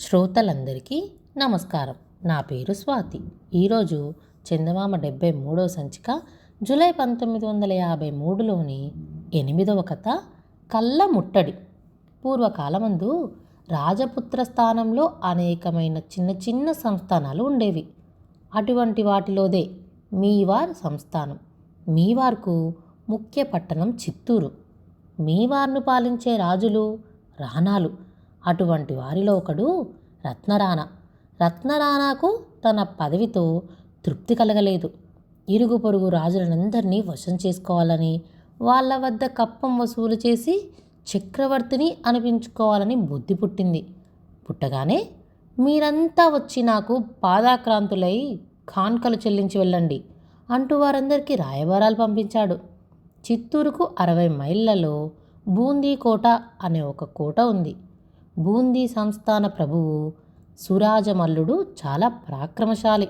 శ్రోతలందరికీ నమస్కారం. నా పేరు స్వాతి. ఈరోజు చందమామ డెబ్బై మూడవ సంచిక జూలై పంతొమ్మిది వందల యాభై మూడులోని ఎనిమిదవ కథ కళ్ళ ముట్టడి. పూర్వకాలమందు రాజపుత్ర స్థానంలో అనేకమైన చిన్న చిన్న సంస్థానాలు ఉండేవి. అటువంటి వాటిలోదే మీవార్ సంస్థానం. మీవార్కు ముఖ్య పట్టణం చిత్తూరు. మీవార్ను పాలించే రాజులు రాణాలు అటువంటి వారిలో ఒకడు రత్నరాణ. రత్నరాణాకు తన పదవితో తృప్తి కలగలేదు. ఇరుగు పొరుగు రాజులందరినీ వశం చేసుకోవాలని వాళ్ళ వద్ద కప్పం వసూలు చేసి చక్రవర్తిని అనిపించుకోవాలని బుద్ధి పుట్టింది. పుట్టగానే మీరంతా వచ్చి నాకు పాదాక్రాంతులై కాన్కలు చెల్లించి వెళ్ళండి అంటూ వారందరికీ రాయబారాలు పంపించాడు. చిత్తూరుకు అరవై మైళ్ళలో బూందీ కోట అనే ఒక కోట ఉంది. బూందీ సంస్థాన ప్రభువు సురాజమల్లుడు చాలా పరాక్రమశాలి.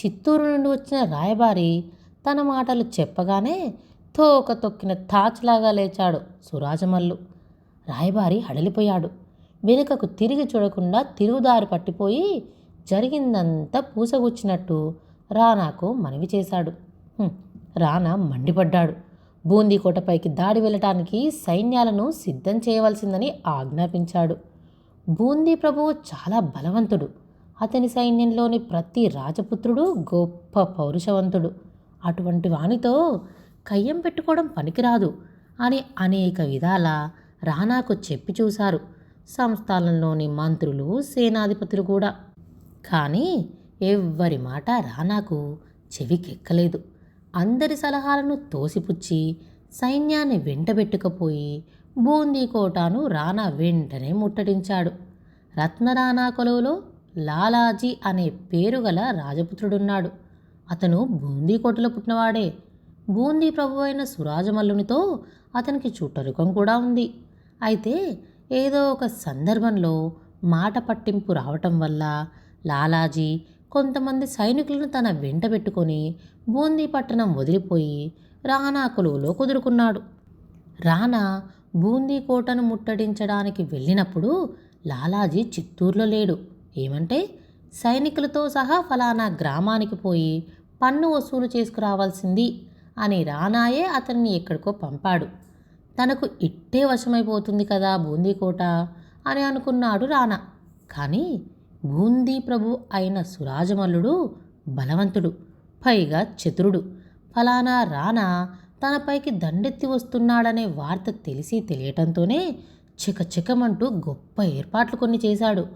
చిత్తూరు నుండి వచ్చిన రాయబారి తన మాటలు చెప్పగానే తోక తొక్కిన తాచులాగా లేచాడు సురాజమల్లు. రాయబారి హడలిపోయాడు. వెనుకకు తిరిగి చూడకుండా తిరుగుదారి పట్టిపోయి జరిగిందంతా పూసగుచ్చినట్టు రానాకు మనవి చేశాడు. రానా మండిపడ్డాడు. బూందీకోటపైకి దాడి వెళ్ళటానికి సైన్యాలను సిద్ధం చేయవలసిందని ఆజ్ఞాపించాడు. బూందీ ప్రభువు చాలా బలవంతుడు. అతని సైన్యంలోని ప్రతి రాజపుత్రుడు గొప్ప పౌరుషవంతుడు. అటువంటి వానితో కయ్యం పెట్టుకోవడం పనికిరాదు అని అనేక విధాల రానాకు చెప్పి చూశారు. సంస్థానంలోని మంత్రులు సేనాధిపతులు కూడా. కానీ ఎవ్వరి మాట రానాకు చెవికెక్కలేదు. అందరి సలహాలను తోసిపుచ్చి సైన్యాన్ని వెంటబెట్టుకపోయి బూందీ కోటాను రానా వెంటనే ముట్టడించాడు. రత్నరాణా కొలువులో లాలాజీ అనే పేరు గల రాజపుత్రుడున్నాడు. అతను బూందీ కోటలో పుట్టినవాడే. బూందీ ప్రభు అయిన సురాజమల్లునితో అతనికి చుట్టరికం కూడా ఉంది. అయితే ఏదో ఒక సందర్భంలో మాట పట్టింపు రావటం వల్ల లాలాజీ కొంతమంది సైనికులను తన వెంట పెట్టుకొని బూందీ పట్టణం వదిలిపోయి రానా కొలువులో కుదురుకున్నాడు. రానా బూందీ కోటను ముట్టడించడానికి వెళ్ళినప్పుడు లాలాజీ చిత్తూరులో లేడు. ఏమంటే సైనికులతో సహా ఫలానా గ్రామానికి పోయి పన్ను వసూలు చేసుకురావాల్సింది అని రానాయే అతన్ని ఎక్కడికో పంపాడు. తనకు ఇట్టే వశమైపోతుంది కదా బూందీ కోట అని అనుకున్నాడు రానా కానీ బూందీ ప్రభు అయిన సురాజమల్లుడు బలవంతుడు పైగా చతురుడు. ఫలానా రానా తనపైకి దండెత్తి వస్తున్నాడనే వార్త తెలిసి తెలియటంతోనే చికచికమంటూ గొప్ప ఏర్పాట్లు కొన్ని చేశాడు.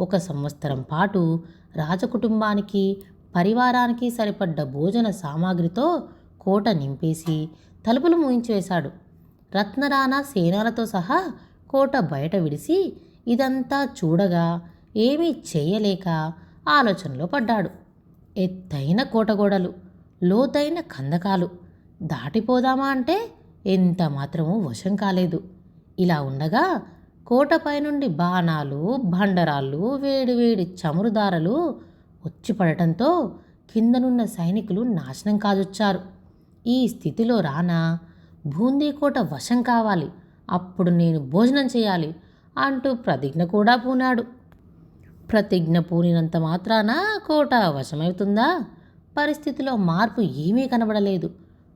ఒక సంవత్సరం పాటు రాజకుటుంబానికి పరివారానికి సరిపడ్డ భోజన సామాగ్రితో కోట నింపేసి తలుపులు మూయించివేశాడు. రత్నరాణ రత్నరాణా సేనాలతో సహా కోట బయట విడిసి ఇదంతా చూడగా ఏమీ చేయలేక ఆలోచనలో పడ్డాడు. ఎత్తైన కోటగోడలు లోతైన కందకాలు. దాటిపోదామా అంటే ఎంత మాత్రమూ వశం కాలేదు. ఇలా ఉండగా కోటపై నుండి బాణాలు బండరాళ్ళు వేడివేడి చమురుదారలు వచ్చి పడటంతో కిందనున్న సైనికులు నాశనం కాజొచ్చారు. ఈ స్థితిలో రానా బూందీ కోట వశం కావాలి అప్పుడు నేను భోజనం చేయాలి అంటూ ప్రతిజ్ఞ కూడా పూనాడు. ప్రతిజ్ఞ పూనినంత మాత్రాన కోట వశమవుతుందా? పరిస్థితిలో మార్పు ఏమీ కనబడలేదు.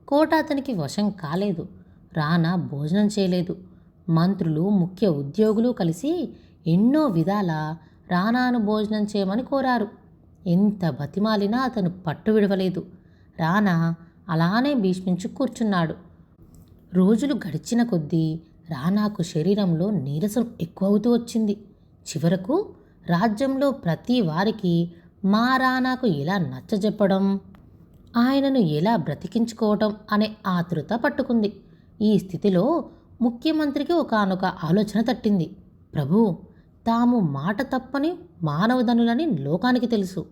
కోట అతనికి వశం కాలేదు. రానా భోజనం చేయలేదు. మంత్రులు ముఖ్య ఉద్యోగులు కలిసి ఎన్నో విధాల రానాను భోజనం చేయమని కోరారు. ఎంత బతిమాలినా అతను పట్టు విడవలేదు. రానా అలానే భీష్మించు కూర్చున్నాడు. రోజులు గడిచిన కొద్దీ రానాకు శరీరంలో నీరసం ఎక్కువవుతూ వచ్చింది. చివరకు రాజ్యంలో ప్రతి వారికి మా రానాకు ఎలా నచ్చజెప్పడం? ఆయనను ఎలా బ్రతికించుకోవటం అనే ఆతృత పట్టుకుంది. ఈ స్థితిలో ముఖ్యమంత్రికి ఒకానొక ఆలోచన తట్టింది. ప్రభు తాము మాట తప్పని మానవధనులని లోకానికి తెలుసు.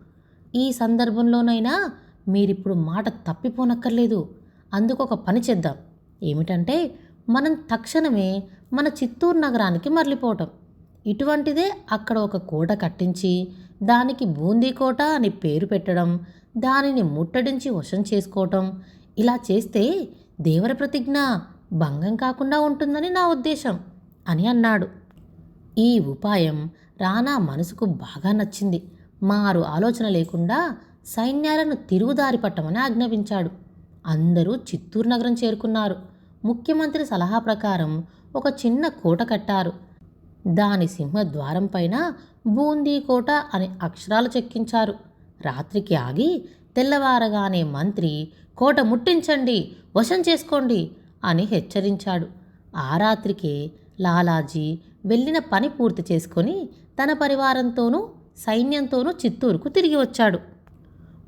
ఈ సందర్భంలోనైనా మీరిప్పుడు మాట తప్పిపోనక్కర్లేదు. అందుకు ఒక పని చేద్దాం. ఏమిటంటే మనం తక్షణమే మన చిత్తూరు నగరానికి మరలిపోవటం. ఇటువంటిదే అక్కడ ఒక కోట కట్టించి దానికి బూందీ కోట అని పేరు పెట్టడం దానిని ముట్టడించి వశం చేసుకోవటం. ఇలా చేస్తే దేవర ప్రతిజ్ఞ భంగం కాకుండా ఉంటుందని నా ఉద్దేశం అని అన్నాడు. ఈ ఉపాయం రానా మనసుకు బాగా నచ్చింది. మారు ఆలోచన లేకుండా సైన్యాలను తిరుగుదారి పట్టమని ఆజ్ఞాపించాడు. అందరూ చిత్తూరు నగరం చేరుకున్నారు. ముఖ్యమంత్రి సలహా ప్రకారం ఒక చిన్న కోట కట్టారు. దాని సింహద్వారం పైన బూందీ కోట అనే అక్షరాలు చెక్కించారు. రాత్రికి ఆగి తెల్లవారగానే మంత్రి కోట ముట్టించండి వశం చేసుకోండి అని హెచ్చరించాడు. ఆ రాత్రికే లాలాజీ వెళ్ళిన పని పూర్తి చేసుకొని తన పరివారంతోనూ సైన్యంతోనూ చిత్తూరుకు తిరిగి వచ్చాడు.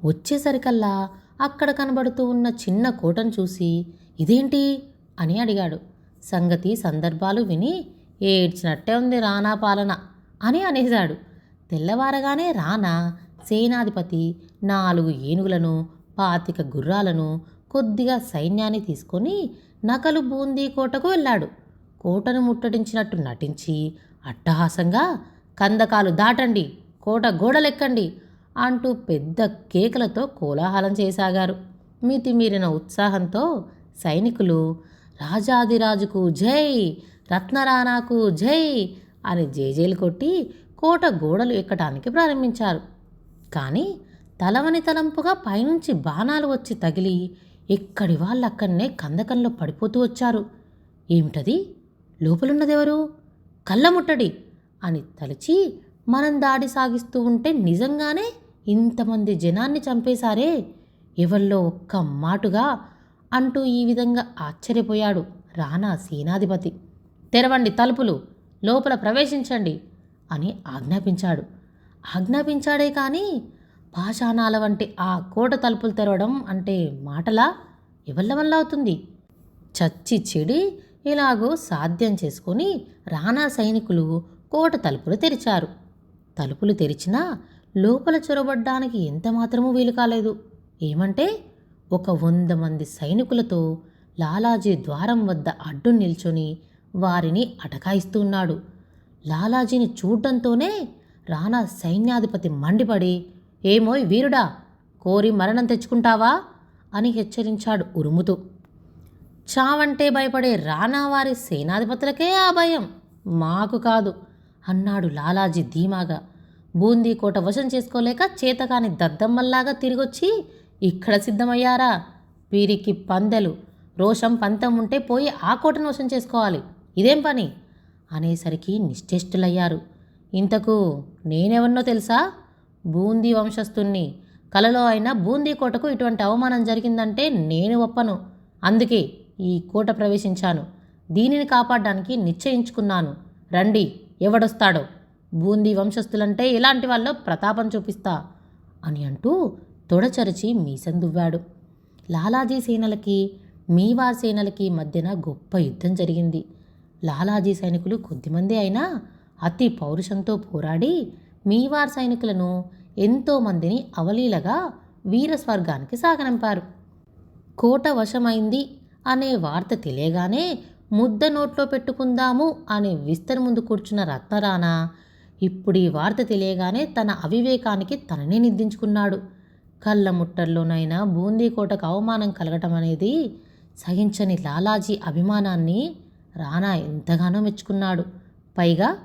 వచ్చేసరికల్లా అక్కడ కనబడుతూ ఉన్న చిన్న కోటను చూసి ఇదేంటి? అని అడిగాడు. సంగతి సందర్భాలు విని ఏడ్చినట్టే ఉంది రానా పాలన అని అనేశాడు. తెల్లవారగానే రానా సేనాధిపతి నాలుగు ఏనుగులను పాతిక గుర్రాలను కొద్దిగా సైన్యాన్ని తీసుకొని నకలు బూందీ కోటకు వెళ్ళాడు. కోటను ముట్టడించినట్టు నటించి అట్టహాసంగా కందకాలు దాటండి కోట గోడలెక్కండి అంటూ పెద్ద కేకలతో కోలాహలం చేసాగారు. మితిమీరిన ఉత్సాహంతో సైనికులు రాజాదిరాజుకు జై రత్నరాణాకు జై అని జేజేలు కొట్టి కోట గోడలు ఎక్కడానికి ప్రారంభించారు. కానీ తలవని తలంపుగా పైనుంచి బాణాలు వచ్చి తగిలి ఎక్కడి వాళ్ళక్కడనే కందకంలో పడిపోతూ వచ్చారు. ఏమిటది? లోపలున్నదెవరు? కళ్ళముట్టడి అని తలచి మనం దాడి సాగిస్తూ ఉంటే నిజంగానే ఇంతమంది జనాన్ని చంపేశారే? ఎవల్లో ఒక్క మాటుగా అంటూ ఈ విధంగా ఆశ్చర్యపోయాడు రానా సేనాధిపతి. తెరవండి తలుపులు లోపల ప్రవేశించండి అని ఆజ్ఞాపించాడు. ఆజ్ఞాపించాడే కానీ పాషాణాల వంటి ఆ కోట తలుపులు తెరవడం అంటే మాటలా? ఎవళ్ళ వల్ల అవుతుంది? చచ్చి చెడి ఇలాగో సాధ్యం చేసుకొని రానా సైనికులు కోట తలుపులు తెరిచారు. తలుపులు తెరిచినా లోపల చొరబడ్డానికి ఎంత మాత్రమూ వీలు కాలేదు. ఏమంటే ఒక వంద మంది సైనికులతో లాలాజీ ద్వారం వద్ద అడ్డు నిల్చొని వారిని అటకాయిస్తున్నాడు. లాలాజీని చూడడంతోనే రానా సైన్యాధిపతి మండిపడి ఏమోయ్ వీరుడా కోరి మరణం తెచ్చుకుంటావా? అని హెచ్చరించాడు ఉరుముతూ. చావంటే భయపడే రానావారి సేనాధిపతులకే ఆ భయం. మాకు కాదు అన్నాడు లాలాజీ ధీమాగా. బూందీ కోట వశం చేసుకోలేక చేతకాని దద్దమ్మల్లాగా తిరిగొచ్చి ఇక్కడ సిద్ధమయ్యారా? వీరికి పందెలు. రోషం పంతం ఉంటే పోయి ఆ కోటను వశం చేసుకోవాలి. ఇదేం పని? అనేసరికి నిశ్చేష్టులయ్యారు. ఇంతకు నేనెవన్నో తెలుసా? బూందీ వంశస్థుణ్ణి. కలలో అయినా బూందీ కోటకు ఇటువంటి అవమానం జరిగిందంటే నేను ఒప్పను. అందుకే ఈ కోట ప్రవేశించాను. దీనిని కాపాడడానికి నిశ్చయించుకున్నాను. రండి ఎవడొస్తాడో? బూందీ వంశస్థులంటే ఇలాంటి వాళ్ళు ప్రతాపం చూపిస్తా అని అంటూ తొడచరిచి మీసం దువ్వాడు. లాలాజీ సేనలకి మీవార్ సేనలకి మధ్యన గొప్ప యుద్ధం జరిగింది. లాలాజీ సైనికులు కొద్దిమంది అయినా అతి పౌరుషంతో పోరాడి మీవార్ సైనికులను ఎంతోమందిని అవలీలగా వీరస్వర్గానికి సాగనంపారు. కోట వశమైంది అనే వార్త తెలియగానే ముద్ద నోట్లో పెట్టుకుందాము అనే విస్తరి ముందు కూర్చున్న రత్నరాణ ఇప్పుడు ఈ వార్త తెలియగానే తన అవివేకానికి తననే నిందించుకున్నాడు. కళ్ళ ముట్టల్లోనైనా బూందీ కోటకు అవమానం కలగటం అనేది సహించని లాలాజీ అభిమానాన్ని రానా ఎంతగానో మెచ్చుకున్నాడు. పైగా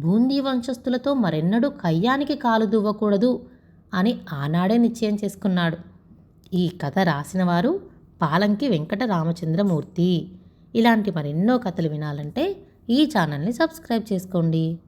బూందీ వంశస్థులతో మరెన్నడూ కయ్యానికి కాలు దువ్వకూడదు అని ఆనాడే నిశ్చయం చేసుకున్నాడు. ఈ కథ రాసినవారు పాలంకి వెంకట రామచంద్రమూర్తి ఇలాంటి మరెన్నో కథలు వినాలంటే ఈ ఛానల్ని సబ్స్క్రైబ్ చేసుకోండి.